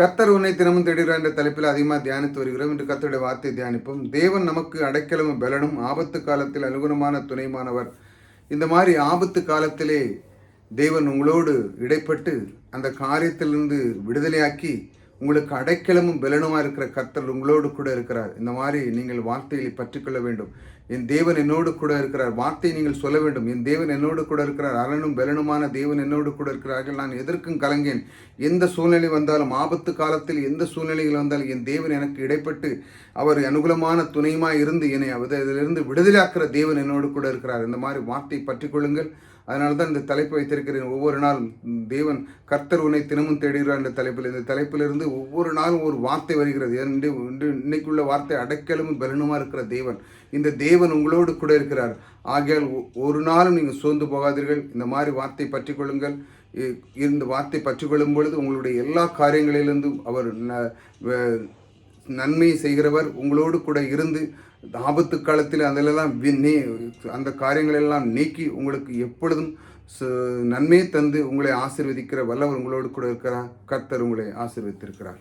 கர்த்தர் உன்னை தினமும் தேடுகிறார் என்ற தலைப்பில் அதிகமாக தியானித்து வருகிறோம். இன்று கர்த்தருடைய வார்த்தை தியானிப்போம். தேவன் நமக்கு அடைக்கலமும் பலனும் ஆபத்து காலத்தில் அனுகுணமான துணைமானவர். இந்த மாதிரி ஆபத்து காலத்திலே தேவன் உங்களோடு இடைப்பட்டு அந்த காரியத்திலிருந்து விடுதலையாக்கி உங்களுக்கு அடைக்கலமும் பலனுமா இருக்கிற கர்த்தர் உங்களோடு கூட இருக்கிறார். இந்த மாதிரி நீங்கள் வார்த்தைகளை பற்றிக்கொள்ள வேண்டும். என் தேவன் என்னோடு கூட இருக்கிறார். வார்த்தையை நீங்கள் சொல்ல வேண்டும். என் தேவன் என்னோடு கூட இருக்கிறார். அரணும் பலனுமான தேவன் என்னோடு கூட இருக்கிறார்கள். நான் எதற்கும் கலங்கேன். எந்த சூழ்நிலை வந்தாலும் ஆபத்து காலத்தில் எந்த சூழ்நிலைகள் வந்தாலும் என் தேவன் எனக்கு இடைப்பட்டு அவர் அனுகூலமான துணையுமாய் இருந்து என்னை இதிலிருந்து விடுதலையாக்குற தேவன் என்னோடு கூட இருக்கிறார். இந்த மாதிரி வார்த்தையை பற்றிக்கொள்ளுங்கள் அதனால தான் இந்த தலைப்பு வைத்திருக்கிறேன். ஒவ்வொரு நாள் தேவன் கர்த்தர் உன்னை தினமும் தேடுகிறார். என்ற தலைப்பில் இந்த தலைப்பிலிருந்து ஒவ்வொரு நாளும் ஒரு வார்த்தை வருகிறது. இன்னைக்குள்ள வார்த்தை அடைக்கலும் பலனுமா இருக்கிற தேவன். இந்த தேவன் உங்களோடு கூட இருக்கிறார். ஆகையால் ஒரு நாளும் நீங்கள் சோர்ந்து போகாதீர்கள். இந்த மாதிரி வார்த்தை பற்றி கொள்ளுங்கள். இ- இந்த வார்த்தை பற்றி கொள்ளும் பொழுது உங்களுடைய எல்லா காரியங்களிலிருந்தும் அவர் ந- நன்மையை செய்கிறவர் உங்களோடு கூட இருந்து ஆபத்து காலத்தில் அதிலெல்லாம் நீ அந்த காரியங்களெல்லாம் நீக்கி உங்களுக்கு எப்பொழுதும் ச- நன்மையை தந்து உங்களை ஆசிர்வதிக்கிற வல்லவர் உங்களோடு கூட இருக்கிறார். கர்த்தர் உங்களை ஆசிர்வதித்திருக்கிறார்.